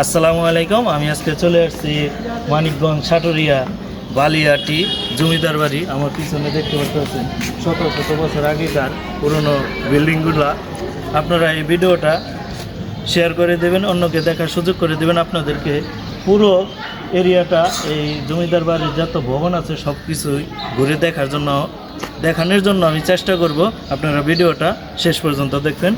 আসসালামু আলাইকুম, আমি আজকে চলে আসছি মানিকগঞ্জ সাটুরিয়া বালিয়াটি জমিদার বাড়ি। আমার পিছনে দেখতে পাচ্ছেন, শত শত বছর আগেকার পুরনো বিল্ডিংগুলো। আপনারা এই ভিডিওটা শেয়ার করে দেবেন, অন্যকে দেখার সুযোগ করে দেবেন। আপনাদেরকে পুরো এরিয়াটা, এই জমিদার বাড়ির যত ভবন আছে সব কিছুই ঘুরে দেখার জন্য, দেখানোর জন্য আমি চেষ্টা করব। আপনারা ভিডিওটা শেষ পর্যন্ত দেখবেন।